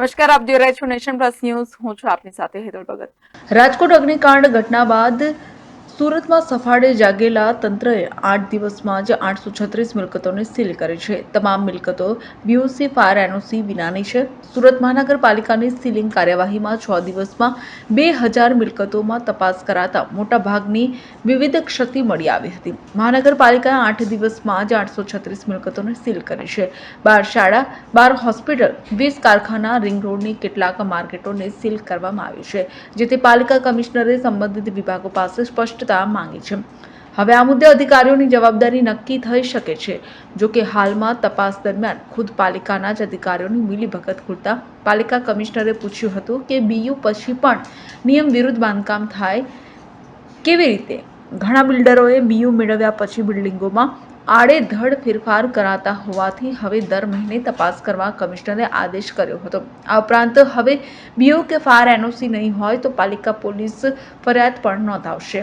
નમસ્કાર, આપ જોઈ રહ્યા છો નેશન પ્લસ ન્યૂઝ. હું છું આપની સાથે હેતલ ભગત. રાજકોટ અગ્નિકાંડ ઘટના બાદ સુરતમાં સફાળે જાગેલા તંત્રએ આઠ દિવસમાં જ આઠસો છત્રીસ મિલકતોને સીલ કરી છે. તમામ મિલકતો બીઓસી ફાયર એનઓસી વિનાની છે. સુરત મહાનગરપાલિકાની સીલિંગ કાર્યવાહીમાં છ દિવસમાં બે હજાર મિલકતોમાં તપાસ કરાતા મોટાભાગની વિવિધ ક્ષતિ મળી આવી હતી. મહાનગરપાલિકાએ આઠ દિવસમાં જ આઠસો છત્રીસ મિલકતોને સીલ કરી છે. બાર શાળા, બાર હોસ્પિટલ, વીસ કારખાના, રિંગ રોડની કેટલાક માર્કેટોને સીલ કરવામાં આવી છે, જેથી પાલિકા કમિશનરે સંબંધિત વિભાગો પાસે સ્પષ્ટતા માંગી છે. હવે આ મુદ્દે અધિકારીઓની જવાબદારી નક્કી થઈ શકે છે. જો કે હાલમાં તપાસ દરમિયાન ખુદ પાલિકાના જ અધિકારીઓની મિલીભગત ખુલતા પાલિકા કમિશનરે પૂછ્યું હતું કે બીયુ પછી પણ નિયમ વિરુદ્ધ બાંધકામ થાય કેવી રીતે? ઘણા બિલ્ડરોએ બીયુ મેળવ્યા પછી બિલ્ડિંગોમાં આડેધડ ફેરફાર કરાતા હોવાથી હવે દર મહિને તપાસ કરવા કમિશનરે આદેશ કર્યો હતો. આ ઉપરાંત હવે બીયુ કે ફાયર એનઓસી નહીં હોય તો પાલિકા પોલીસ ફરિયાદ પણ નોંધાવશે.